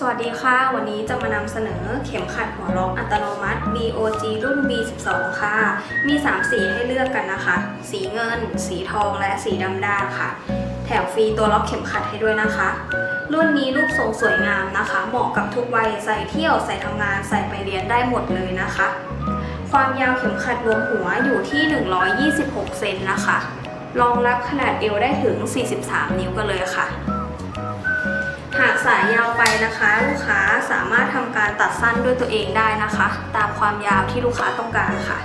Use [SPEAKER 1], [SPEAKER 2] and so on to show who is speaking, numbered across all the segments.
[SPEAKER 1] สวัสดีค่ะ วันนี้จะมานำเข็มขัดหัวล็อกอัตโนมัติ BOG รุ่น B12 ค่ะ มี 3 สีให้เลือกกันนะคะ สีเงิน สีทอง และสีดำด้านค่ะ แถมฟรีตัวล็อกเข็มขัดให้ด้วยนะคะ รุ่นนี้รูปทรงสวยงามนะคะ เหมาะกับทุกวัยใส่เที่ยว ใส่ทำงาน ใส่ไปเรียนได้หมดเลยนะคะ ความยาวเข็มขัดรวมหัวอยู่ที่ 126 เซนนะคะ รองรับขนาดเอวได้ถึง 43 นิ้วกันเลยค่ะ หากสายยาวไปนะคะ ลูกค้าสามารถทำการตัดสั้นด้วยตัวเองได้นะคะ ตามความยาวที่ลูกค้าต้องการค่ะ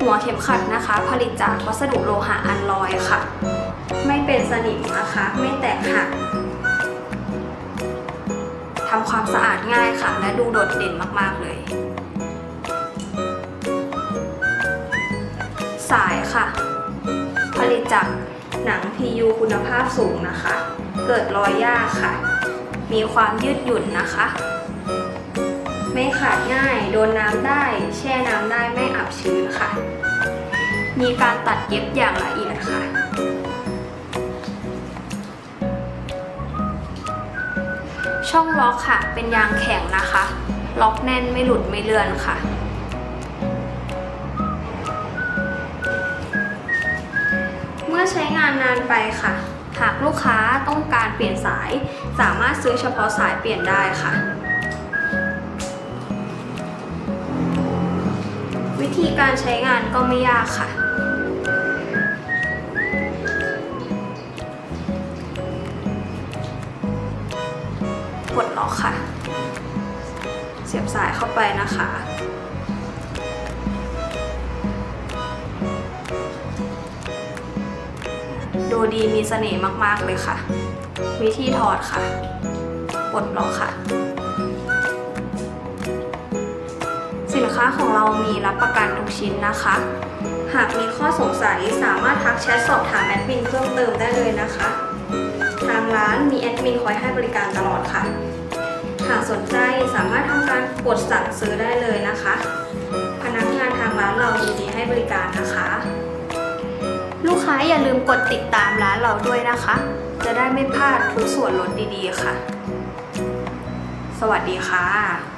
[SPEAKER 1] หัวเข็มขัดนะคะ ผลิตจากวัสดุโลหะอัลลอยค่ะ ไม่เป็นสนิมนะคะไม่แตกหักทำความสะอาดง่ายค่ะ และดูโดดเด่นมากๆเลย สายค่ะ ผลิตจากหนัง PU คุณภาพสูงนะคะ เกิดรอยยากค่ะ มีความยืดหยุ่นนะคะ ไม่ขาดง่าย โดนน้ำได้ แช่น้ำได้ไม่อับชื้นค่ะ มีการตัดเย็บอย่างละเอียดค่ะช่องล็อกค่ะ เป็นยางแข็งนะคะ ล็อกแน่นไม่หลุดไม่เลื่อนค่ะ ใช้งานนานไปค่ะ หากลูกค้าต้องการเปลี่ยนสาย สามารถซื้อเฉพาะสายเปลี่ยนได้ค่ะ วิธีการใช้งานก็ไม่ยากค่ะ กดล็อกค่ะ เสียบสายเข้าไปนะคะ ดูดีมีเสน่ห์มากๆเลยค่ะ วิธีถอดค่ะ ปลดล็อกค่ะ สินค้าของเรามีรับประกันทุกชิ้นนะคะ หากมีข้อสงสัยสามารถทักแชทสอบถามแอดมินเพิ่มเติมได้เลยนะคะ ทางร้านมีแอดมินคอยให้บริการตลอดค่ะ หากสนใจสามารถทำการกดสั่งซื้อได้เลยนะคะ พนักงานทางร้านเรายินดีให้บริการนะคะ ค้าอย่าลืมกดติดตามร้านเราด้วยนะคะ จะได้ไม่พลาดทุกส่วนลดดีๆค่ะ สวัสดีค่ะ